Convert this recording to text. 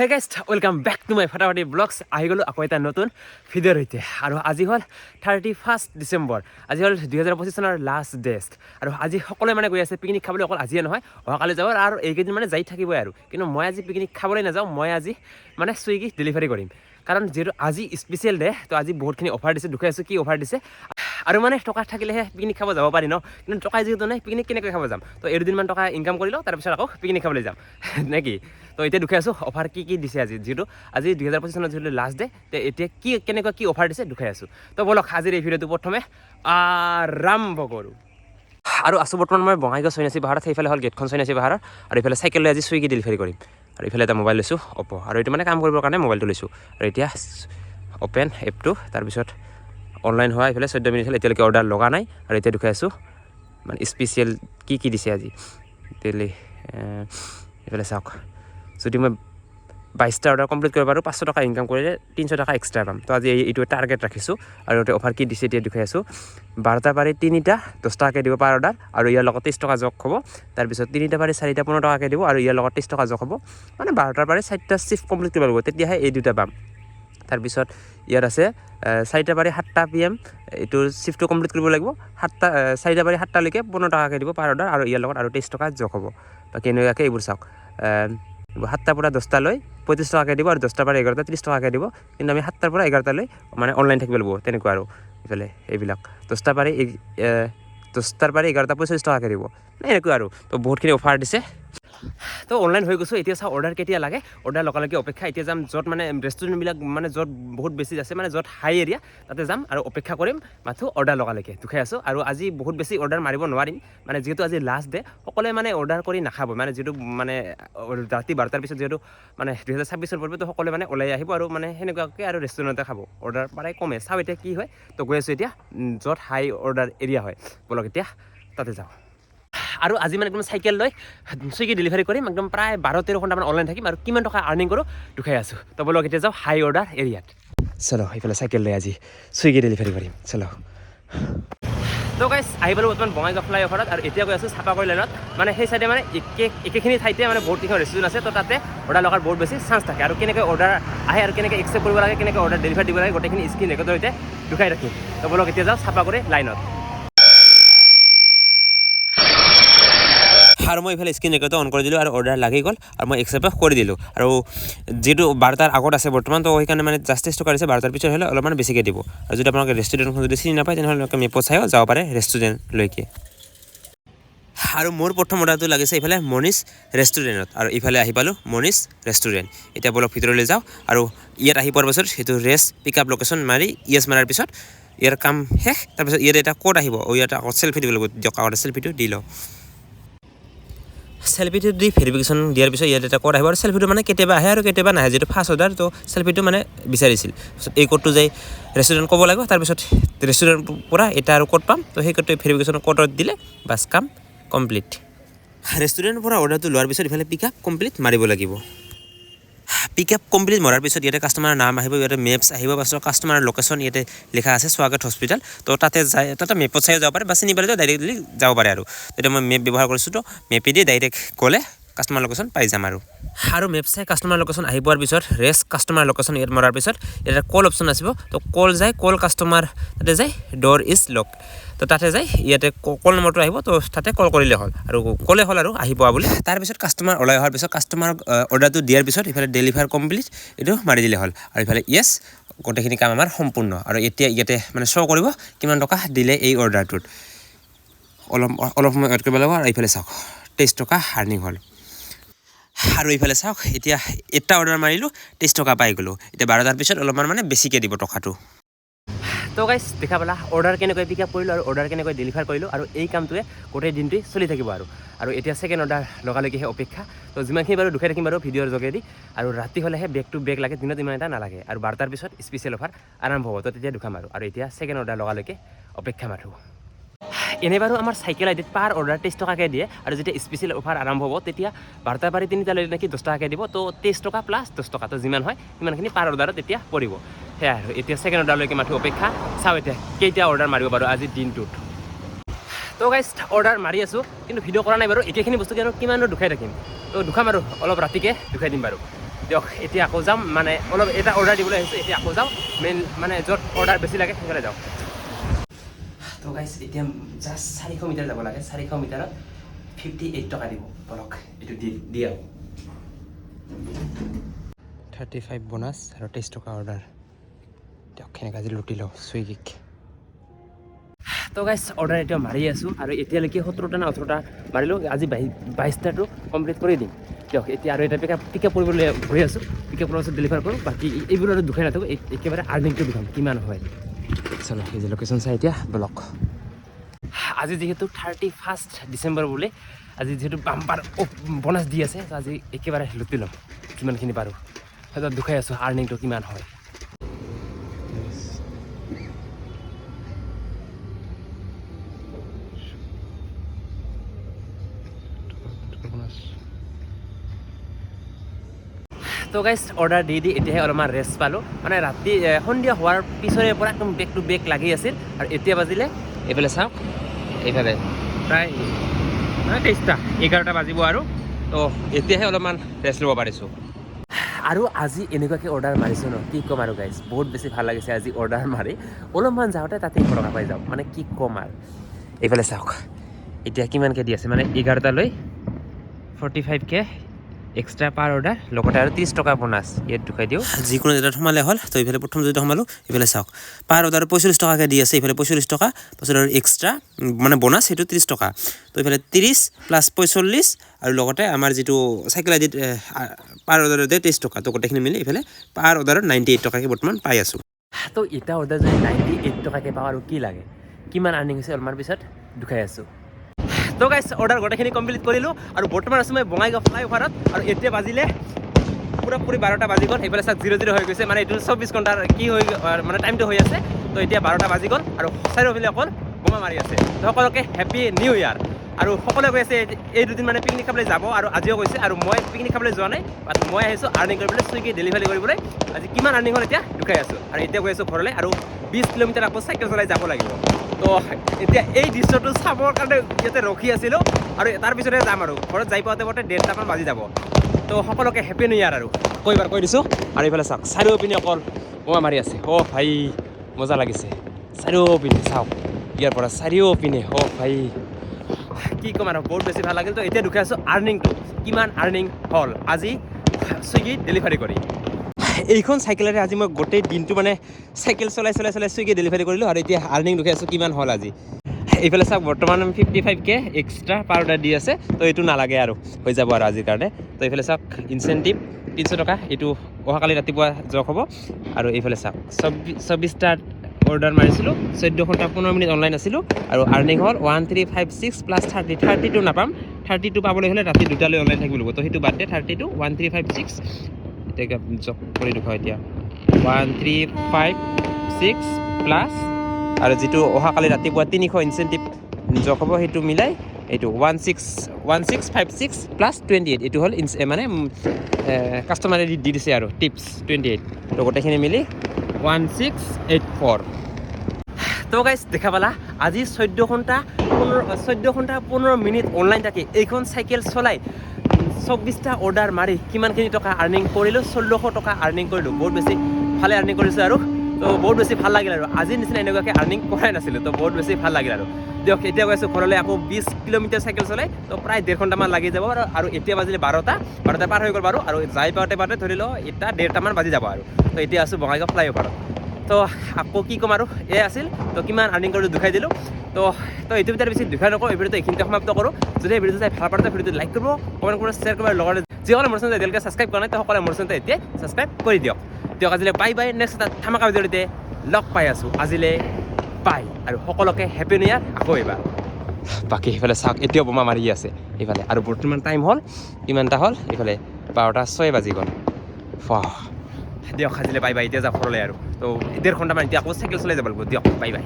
Hey guys welcome back to my ফটাফটি vlogs আহি গ'লোঁ আকৌ এটা নতুন ভিডিঅ'ৰ সৈতে। আৰু আজি হ'ল থাৰ্টি ফাৰ্ষ্ট ডিচেম্বৰ আজি হ'ল দুহেজাৰ পঁচিছ চনৰ লাষ্ট ডেষ্ট আৰু আজি সকলোৱে মানে গৈ আছে পিকনিক খাবলৈ, অকল আজিয়ে নহয়, অহাকালি যাব আৰু এইকেইদিন মানে যাই থাকিবই আৰু। কিন্তু মই আজি পিকনিক খাবলৈ নাযাওঁ, মই আজি মানে চুইগি ডেলিভাৰী কৰিম। কাৰণ যিহেতু আজি স্পেচিয়েল ডে তো আজি বহুতখিনি অফাৰ দিছে দুখাই আছোঁ কি অফাৰ দিছে। আৰু মানে টকা থাকিলেহে পিকনিক খাব যাব পাৰি ন? কিন্তু টকা যিহেতু নাই পিকনিক কেনেকৈ খাব যাম? তো এই দুদিনমান টকা ইনকাম কৰি লওঁ তাৰপিছত আকৌ পিকনিক খাবলৈ যাম। নে কি? তো এতিয়া দুখাই আছোঁ অফাৰ কি কি দিছে আজি? যিহেতু আজি দুহেজাৰ পঁচিছ চনত যিহেতু লাষ্ট ডে এতিয়া কি, কেনেকুৱা কি অফাৰ দিছে দুখাই আছোঁ। তো বলক, আজিৰ এই ভিডিঅ'টো প্ৰথমে আৰম্ভ কৰোঁ। আৰু আছোঁ বৰ্তমান মই বঙাইগাঁও চৈনাচী পাহাৰত, সেইফালে হ'ল গেটখন চৈনাচী পাহাৰৰ, আৰু এইফালে চাইকেল লৈ আজি চুইগি ডেলিভাৰী কৰিম। আৰু এইফালে এটা মোবাইল লৈছোঁ অপ' আৰু এইটো মানে কাম কৰিবৰ কাৰণে মোবাইলটো লৈছোঁ। আৰু এতিয়া অ'পেন এপটো তাৰপিছত অনলাইন হোৱা এইফালে চৈধ্য মিনিট হ'ল, এতিয়ালৈকে অৰ্ডাৰ লগা নাই আৰু এতিয়া দেখুৱাই আছোঁ। মানে স্পেচিয়েল কি কি দিছে আজি? তেলি এইফালে চাওক। যদি মই বাইছটা অৰ্ডাৰ কমপ্লিট কৰিব পাৰোঁ, পাঁচশো টকা ইনকাম কৰিলে তিনিশ টকা এক্সট্ৰা পাম। তো আজি এই- এইটো টাৰ্গেট ৰাখিছোঁ আৰু ইয়াতে অফাৰ কি দিছে এতিয়া দেখুৱাই আছোঁ। বাৰটা পাৰি তিনিটা দহ টকাকৈ দিব পাৰ অৰ্ডাৰ আৰু ইয়াৰ লগত ত্ৰিছ টকা জগ হ'ব। তাৰপিছত তিনিটা পাৰি চাৰিটা পোন্ধৰ টকাকৈ দিব আৰু ইয়াৰ লগত ত্ৰিছ টকা জগ হ'ব। মানে বাৰটাৰ পাৰি চাৰিটা চিফ্ট কমপ্লিট কৰিব লাগিব, তেতিয়াহে এই দুটা পাম। তাৰপিছত ইয়াত আছে চাৰিটা পাৰি সাতটা পি এম এইটো চিফ্টটো কমপ্লিট কৰিব লাগিব, সাতটা চাৰিটা পাৰি সাতটালৈকে পোন্ধৰ টকাকৈ দিব পাৰ অৰ্ডাৰ আৰু ইয়াৰ লগত আৰু তেইছ টকা জগ হ'ব। বাকী এনেকুৱাকৈ এইবোৰ চাওক সাতটাৰ পৰা দহটালৈ পঁয়ত্ৰিছ টকাকৈ দিব আৰু দহটাৰ পৰা এঘাৰটা ত্ৰিছ টকাকৈ দিব, কিন্তু আমি সাতটাৰ পৰা এঘাৰটালৈ মানে অনলাইন থাকিব লাগিব, তেনেকুৱা আৰু এইফালে এইবিলাক। দহটা পাৰি দহটাৰ পাৰি এঘাৰটা পঁয়ত্ৰিছ টকাকৈ দিব। মানে এনেকুৱা আৰু, তো বহুতখিনি অফাৰ দিছে। তো অনলাইন হৈ গৈছোঁ এতিয়া চাওঁ অৰ্ডাৰ কেতিয়া লাগে। অৰ্ডাৰ লগালগে অপেক্ষা এতিয়া যাম য'ত মানে ৰেষ্টুৰেণ্টবিলাক মানে য'ত বহুত বেছি আছে মানে য'ত হাই এৰিয়া তাতে যাম আৰু অপেক্ষা কৰিম মাথো অৰ্ডাৰ লগালৈকে। দুখাই আছোঁ আৰু আজি বহুত বেছি অৰ্ডাৰ মাৰিব নোৱাৰিম। মানে যিহেতু আজি লাষ্ট ডে সকলোৱে মানে অৰ্ডাৰ কৰি নাখাব। মানে যিহেতু মানে ৰাতি বাৰটাৰ পিছত যিহেতু মানে দুহেজাৰ ছাব্বিছৰ পৰিব তো সকলোৱে মানে ওলাই আহিব আৰু মানে সেনেকুৱাকৈ আৰু ৰেষ্টুৰেণ্টতে খাব। অৰ্ডাৰ প্ৰায় কমে। চাওঁ এতিয়া কি হয় তো গৈ আছোঁ এতিয়া য'ত হাই অৰ্ডাৰ এৰিয়া হয়। বলক এতিয়া তাতে যাওঁ। আৰু আজি মানে একদম চাইকেল লৈ চুইগি ডেলিভাৰী কৰিম, একদম প্ৰায় বাৰ, তেৰ ঘণ্টামান অনলাইন থাকিম আৰু কিমান টকা আৰ্নিং কৰোঁ, দুখাই আছোঁ। তো বলক এতিয়া যাওঁ হাই অৰ্ডাৰ এৰিয়াত চলো, এইফালে চাইকেল লৈ আজি চুইগি ডেলিভাৰী কৰিম, চলো। তো গাইছ আহি পালোঁ বৰ্তমান বঙাইগাঁও ফ্লাই অভাৰত আৰু এতিয়া গৈ আছোঁ চাপাগড় লাইনত মানে সেই চাইডে মানে একে, একেখিনি ঠাইতে মানে বহুত কেইখন ৰেষ্টুৰেণ্ট আছে, তো তাতে অৰ্ডাৰ লগাৰ বহুত বেছি চান্স থাকে। আৰু কেনেকৈ অৰ্ডাৰ আহে আৰু কেনেকৈ একচেপ্ট কৰিব লাগে, কেনেকৈ অৰ্ডাৰ ডেলিভাৰী দিব লাগে, গোটেইখিনি স্ক্ৰীন ৰেকৰ্ডৰ সৈতে দুখাই ৰাখিম। তো বলক এতিয়া যাওঁ চাপাগড়ে লাইনত আৰু মই এইফালে স্ক্ৰীন ৰেকৰ্ডটো অন কৰি দিলোঁ আৰু অৰ্ডাৰ লাগি গ'ল আৰু মই একচেপ্ট কৰি দিলোঁ। আৰু যিটো বাৰটাৰ আগত আছে বৰ্তমান তো সেইকাৰণে মানে জাষ্টিছ টকা দিছে বাৰটাৰ পিছত হ'লে অলপমান বেছিকৈ দিব। আৰু যদি আপোনালোকে ৰেষ্টুৰেণ্টখন যদি চিনি নাপায় তেনেহ'লে মেপত চাইও যাব পাৰে ৰেষ্টুৰেণ্টলৈকে আৰু মোৰ প্ৰথম অৰ্ডাৰটো লাগিছে এইফালে মনিছ ৰেষ্টুৰেণ্টত আৰু ইফালে আহি পালোঁ মনিছ ৰেষ্টুৰেণ্ট এতিয়া বলক ভিতৰলৈ যাওঁ। আৰু ইয়াত আহি পোৱাৰ পাছত সেইটো ৰেষ্ট পিক আপ লোকেশ্যন মাৰি য়েছ মাৰাৰ পিছত ইয়াৰ কাম শেষ। তাৰপিছত ইয়াত এটা ক'ড আহিব। ইয়াত আকৌ চেল্ফি দিব লাগিব। দিয়ক আগতে চেল্ফিটো দি লওঁ। চেল্ফিটো দি ভেৰিফিকেশ্যন দিয়াৰ পিছত ইয়াত এটা ক'ড আহিব আৰু চেল্ফিটো মানে কেতিয়াবা আহে আৰু কেতিয়াবা নাহে। যিটো ফাৰ্ষ্ট অৰ্ডাৰ তো চেলফিটো মানে বিচাৰিছিল। এই ক'ডটো যাই ৰেষ্টুৰেণ্ট ক'ব লাগিব, তাৰপিছত ৰেষ্টুৰেণ্টৰ পৰা এটা আৰু ক'ড পাম। তো সেই ক'ডটো ভেরিফিকেশন ক'ডত দিলে, বাছ কাম কমপ্লিট ৰেষ্টুৰেণ্টৰ পৰা অৰ্ডাৰটো লোৱাৰ পিছত ইফালে পিক আপ কমপ্লিট মাৰিব লাগিব। পিক আপ কমপ্লিট মৰাৰ পিছত ইয়াতে কাষ্টমাৰৰ নাম আহিব ইয়াতে মেপছ আহিব পাছত কাষ্টমাৰৰ লোকেশ্যন ইয়াতে লিখা আছে স্বাগত হস্পিটেল তো তাতে যাই তাতে মেপত চাইও যাব পাৰে বা চিনি পালেতো ডাইৰেক্টলি যাব পাৰে আৰু। তেতিয়া মই মেপ ব্যৱহাৰ কৰিছোঁ তো মেপেদি ডাইৰেক্ট গ'লে কাষ্টমাৰ লোকেশ্যন পাই যাম আৰু। আৰু মেপ চাই কাষ্টমাৰ লোকেশ্যন আহি পোৱাৰ পিছত ৰেষ্ট কাষ্টমাৰ লোকেশ্যন ইয়াত মৰাৰ পিছত ইয়াতে কল অপশ্যন আহিব তো কল যায় কল কাষ্টমাৰ তাতে যায় ড'ৰ ইজ লক তো তাতে যায় ইয়াতে কল নম্বৰটো আহিব তো তাতে কল কৰিলে হ'ল। আৰু ক'লে হ'ল আৰু আহি পোৱা বুলি। তাৰপিছত কাষ্টমাৰ ওলাই অহাৰ পিছত কাষ্টমাৰক অৰ্ডাৰটো দিয়াৰ পিছত ইফালে ডেলিভাৰ কমপ্লিট এইটো মাৰি দিলে হ'ল। আৰু ইফালে য়েছ গোটেইখিনি কাম আমাৰ সম্পূৰ্ণ। আৰু এতিয়া ইয়াতে মানে শ্ব' কৰিব কিমান টকা দিলে এই অৰ্ডাৰটোত অলপ অলপ সময় ৱেইট কৰিব লাগিব আৰু এইফালে চাওক তেইছ টকা আৰ্নিং হ'ল। আৰু এইফালে চাওক এতিয়া এটা অৰ্ডাৰ মাৰিলোঁ তেইছ টকা পাই গ'লোঁ। এতিয়া বাৰটাৰ পিছত অলপমান মানে বেছিকৈ দিব টকাটো। তো গাইছ দেখা পালা অৰ্ডাৰ কেনেকৈ পিক আপ কৰিলোঁ আৰু অৰ্ডাৰ কেনেকৈ ডেলিভাৰ কৰিলোঁ আৰু এই কামটোৱে গোটেই দিনটোৱে চলি থাকিব আৰু। আৰু এতিয়া ছেকেণ্ড অৰ্ডাৰ লগালৈকেহে অপেক্ষা। তো যিমানখিনি বাৰু দুখাই থাকিম বাৰু ভিডিঅ'ৰ যোগেদি। আৰু ৰাতি হ'লেহে বেগ টু বেগ লাগে, দিনত ইমান এটা নালাগে। আৰু বাৰটাৰ পিছত স্পেচিয়েল অফাৰ আৰম্ভ হ'ব, তো তেতিয়া দুখাম আৰু। আৰু এতিয়া ছেকেণ্ড অৰ্ডাৰ লগালৈকে অপেক্ষা মাথোঁ। এনে বাৰু আমাৰ চাইকেল আইডিত পাৰ অৰ্ডাৰ তেইছ টকাকৈ দিয়ে। আৰু যেতিয়া স্পেচিয়েল অফাৰ আৰম্ভ হ'ব, তেতিয়া বাৰটা পাৰি তিনিটালৈ নেকি দহ টকাকৈ দিব। তো তেইছ টকা প্লাছ দহ টকা, তো যিমান হয় সিমানখিনি পাৰ অৰ্ডাৰত তেতিয়া পৰিব। সেয়াই আৰু এতিয়া ছেকেণ্ড অৰ্ডাৰলৈকে মাথো অপেক্ষা। চাওঁ এতিয়া কেইটা অৰ্ডাৰ মাৰিব পাৰোঁ আজিৰ দিনটোত। তো গাইজ অৰ্ডাৰ মাৰি আছোঁ, কিন্তু ভিডিঅ' কৰা নাই বাৰু। একেখিনি বস্তুকে আৰু কিমানো দুখাই থাকিম? তো দুখাম আৰু, অলপ ৰাতিকৈ দুখাই দিম বাৰু। দিয়ক, এতিয়া আকৌ যাম মানে অলপ এটা অৰ্ডাৰ দিবলৈ আহিছোঁ, এতিয়া আকৌ যাওঁ। মেইন মানে য'ত অৰ্ডাৰ বেছি লাগে, সেইফালে যাওঁ। তো গাইছ এতিয়া জাষ্ট চাৰিশ মিটাৰ যাব লাগে চাৰিশ মিটাৰত ফিফটি এইট টকা দিব বলক। এইটো দি দি আৰু থাৰ্টি ফাইভ বনাছ আৰু তেইছ টকা অৰ্ডাৰ দিয়ক সেনেকৈ আজি লুটি লওঁ চুইগিক তো গাইছ অৰ্ডাৰ এতিয়া মাৰি আছোঁ আৰু এতিয়ালৈকে সোতৰটা নে ওঠৰটা মাৰিলোঁ আজি বাই বাইছটাটো কমপ্লিট কৰি দিম। দিয়ক এতিয়া আৰু এটা পিক আপ পিক আপ কৰিবলৈ গৈ আছোঁ। পিক আপ কৰাৰ পাছত ডেলিভাৰ কৰোঁ বাকী এইবোৰ আৰু দুখাই নাথাকোঁ এই- একেবাৰে আৰ্নিংটো দেখাম কিমান হয়। চলো এই যে লোকেশ্যন চাই এতিয়া ব্লক আজি যিহেতু থাৰ্টি ফাৰ্ষ্ট ডিচেম্বৰ বুলি আজি যিহেতু বাম্পাৰ বনাছ দি আছে আজি একেবাৰে লুটি ল'ম যিমানখিনি পাৰোঁ। সেইটো দুখাই আছোঁ আৰ্নিংটো কিমান হয়। তো গাইজ অৰ্ডাৰ দি দি, এতিয়াহে অলপমান ৰেষ্ট পালোঁ। মানে ৰাতি সন্ধিয়া হোৱাৰ পিছৰে পৰা একদম বেক টু বেক লাগি আছিল। আৰু এতিয়া বাজিলে, এইফালে চাওক এইফালে। প্ৰায় মানে তেইছটা, এঘাৰটা বাজিব আৰু। তো এতিয়াহে অলপমান ৰেষ্ট ল'ব পাৰিছোঁ। আৰু আজি এনেকুৱাকৈ অৰ্ডাৰ মাৰিছোঁ ন, কি ক'ম আৰু গাইজ বহুত বেছি ভালো লাগিছে আজি অৰ্ডাৰ মাৰি। অলপমান যাওঁতে তাতে এশ টকা পাই যাওঁ মানে কি ক'ম আৰু। এইফালে চাওক, এতিয়া কিমানকৈ দি আছে মানে এঘাৰটালৈ ফৰ্টি ফাইভ কে এক্সট্ৰা পাৰ অৰ্ডাৰ লগতে আৰু ত্ৰিছ টকা বোনাছ ইয়াত দেখুৱাই দিওঁ। যিকোনো জেগাত সোমালে হ'ল তো এইফালে প্ৰথম যদি সোমালোঁ এইফালে চাওক। পাৰ অৰ্ডাৰ পঁয়চল্লিছ টকাকৈ দি আছে এইফালে পঁয়চল্লিছ টকা পাছত আৰু এক্সট্ৰা মানে বনাছ সেইটো ত্ৰিছ টকা। তো এইফালে ত্ৰিছ প্লাছ পঁয়চল্লিছ আৰু লগতে আমাৰ যিটো চাইকেল আইডিত পাৰ অৰ্ডাৰত দিয়ে তেইছ টকা। তো গোটেইখিনি মিলি এইফালে পাৰ অৰ্ডাৰত নাইণ্টি এইট টকাকৈ বৰ্তমান পাই আছোঁ। তো এটা অৰ্ডাৰ যদি নাইণ্টি এইট টকাকৈ পাওঁ আৰু কি লাগে? কিমান আৰ্নিং হৈছে অলপমান পিছত? দুখাই আছোঁ। তো গাইছ অৰ্ডাৰ গোটেইখিনি কমপ্লিট কৰিলোঁ আৰু বৰ্তমান আছোঁ মই বঙাইগাঁও ফ্লাই অভাৰত আৰু এতিয়া বাজিলে পূৰা পূৰি বাৰটা বাজি গ'ল। সেইফালে চাওক জিৰ' জিৰ' হৈ গৈছে। মানে এইটো চৌব্বিছ ঘণ্টাৰ কি হৈ মানে টাইমটো হৈ আছে। তো এতিয়া বাৰটা বাজি গ'ল আৰু চাৰিওফালে অকল বোমা মাৰি আছে। তো সকলোকে হেপী নিউ ইয়াৰ আৰু সকলোৱে কৈ আছে এই দুদিন মানে পিকনিক খাবলৈ যাব আৰু আজিও কৈছে আৰু মই পিকনিক খাবলৈ যোৱা নাই বাট মই আহিছোঁ আৰ্নিং কৰিবলৈ চুইগি ডেলিভাৰী কৰিবলৈ। আজি কিমান আৰ্নিং হ'ল এতিয়া? দুখাই আছোঁ। আৰু এতিয়া গৈ আছোঁ ঘৰলৈ আৰু বিছ কিলোমিটাৰ আকৌ চাইকেল চলাই যাব লাগিব। তো এতিয়া এই দৃশ্যটো চাবৰ কাৰণে ইয়াতে ৰখি আছিলোঁ আৰু তাৰপিছতে যাম আৰু। ঘৰত যাই পাওঁতে পাওঁতে ডেৰটামান বাজি যাব। তো সকলোকে হেপী নিউ ইয়াৰ আৰু। কৈ বাৰ কৈ দিছোঁ। আৰু এইফালে চাওক চাৰিওপিনে অকল বোমা মাৰি আছে। অ' ভাই, মজা লাগিছে। চাৰিওপিনে চাওক, ইয়াৰ পৰা চাৰিওপিনে অ' ভাই। কি ক'ম আৰু, বহুত বেছি ভালো লাগিল। তো এতিয়া দুখাই আছোঁ আৰ্নিংটো। কিমান আৰ্নিং হ'ল? আজি চুইগি ডেলিভাৰী কৰি। এইখন চাইকেলেৰে আজি মই গোটেই দিনটো মানে চাইকেল চলাই চলাই চলাই চুইগি ডেলিভাৰী কৰিলোঁ আৰু এতিয়া আৰ্নিং দুখাই আছোঁ, কিমান হ'ল আজি। এইফালে চাওক, বৰ্তমান ফিফটি ফাইভ কে এক্সট্ৰা পাৰ অৰ্ডাৰ দি আছে, তো এইটো নালাগে আৰু, হৈ যাব আৰু আজিৰ কাৰণে। তো এইফালে চাওক ইনচেণ্টিভ তিনিশ টকা, এইটো অহাকালি ৰাতিপুৱা জক হ'ব। আৰু এইফালে চাওক চৌব্বিছ চৌব্বিছটা অৰ্ডাৰ মাৰিছিলোঁ। চৈধ্য ঘণ্টা পোন্ধৰ মিনিট অনলাইন আছিলোঁ। আৰু আৰ্নিং হ'ল one three five six plus thirty thirty two নাপাম। থাৰ্টি টু পাবলৈ হ'লে ৰাতি দুটালৈ অনলাইন থাকিব লাগিব। তো সেইটো বাদ দিয়ে thirty two one three five six এতিয়া জব কৰি দেখুৱাওঁ এতিয়া। One three five six plus আৰু যিটো অহাকালি ৰাতিপুৱা তিনিশ ইনচেণ্টিভ জব হ'ব, সেইটো মিলাই এইটো one six one six five six plus twenty eight এইটো হ'ল মানে কাষ্টমাৰে দি দি দিছে আৰু টিপছ টুৱেণ্টি এইট তো গোটেইখিনি মিলি ওৱান ছিক্স এইট ফ'ৰ তো গাইজ দেখা পালা। আজি চৈধ্য ঘণ্টা, পোন্ধৰ চৈধ্য ঘণ্টা পোন্ধৰ মিনিট অনলাইন থাকি এইখন চাইকেল চলাই চৌব্বিছটা অৰ্ডাৰ মাৰি কিমানখিনি টকা আৰ্নিং কৰিলোঁ ষোল্লশ টকা আৰ্নিং কৰিলোঁ। বহুত বেছি ভালে আৰ্নিং কৰিছোঁ আৰু। তো বহুত বেছি ভালো লাগিল আৰু। আজিৰ নিচিনা এনেকুৱাকৈ আৰ্নিং কৰাই নাছিলোঁ, তো বহুত বেছি ভালো লাগিল আৰু। দিয়ক, এতিয়া গৈ আছোঁ ঘৰলৈ, আকৌ বিছ কিলোমিটাৰ চাইকেল চলাই, তো প্ৰায় ডেৰ ঘণ্টামান লাগি যাব আৰু আৰু এতিয়া বাজিলে বাৰটা বাৰটা পাৰ হৈ গ'ল বাৰু, আৰু যাই পাওঁতে পাওঁতে ধৰি লওঁ এতিয়া ডেৰটামান বাজি যাব আৰু, তো এতিয়া আছোঁ বঙাইগাঁও ফ্লাইঅভাৰত। তো আকৌ কি ক'ম আৰু এয়াই আছিল, তো কিমান আৰ্নিং কৰিলোঁ দুখাই দিলোঁ, তো তো এইটো ভিতৰত বেছি দুখাই নকৰোঁ এই ভিডিঅ'টো এইখিনিতে সমাপ্ত কৰোঁ, যদি এই ভিডিঅ'টো চাই ভালো পাওঁ, ভিডিঅ'টো লাইক কৰিব, কমেণ্ট কৰিব শ্বেয়াৰ কৰিব লগতে যিসকলে মোৰ চেনেল এতিয়ালৈকে ছাবস্ক্ৰাইব কৰা নাই, তো সকলোৱে মোৰ চেনেলটো এতিয়া ছাবস্ক্ৰাইব কৰি দিয়ক। দিয়ক আজিলৈ, বাই বাই, নেক্সট এটা ধামাকা ভিডিঅ'তে লগ পাই আছোঁ, আজিলৈ বাই আৰু সকলোকে হেপী নিউ ইয়াৰ আকৌ এবাৰ বাকী সেইফালে চাওক, এতিয়াও বোমা মাৰি আছে। এইফালে আৰু বৰ্তমান টাইম হ'ল কিমানটা হ'ল, এইফালে বাৰটা ছয় বাজি গ'ল। দিয়ক সাজিলে বাই বাই এতিয়া যাওঁ ঘৰলৈ আৰু। তো ডেৰ ঘণ্টামান, এতিয়া আকৌ চাইকেল চলাই যাব লাগিব। দিয়ক বাই বাই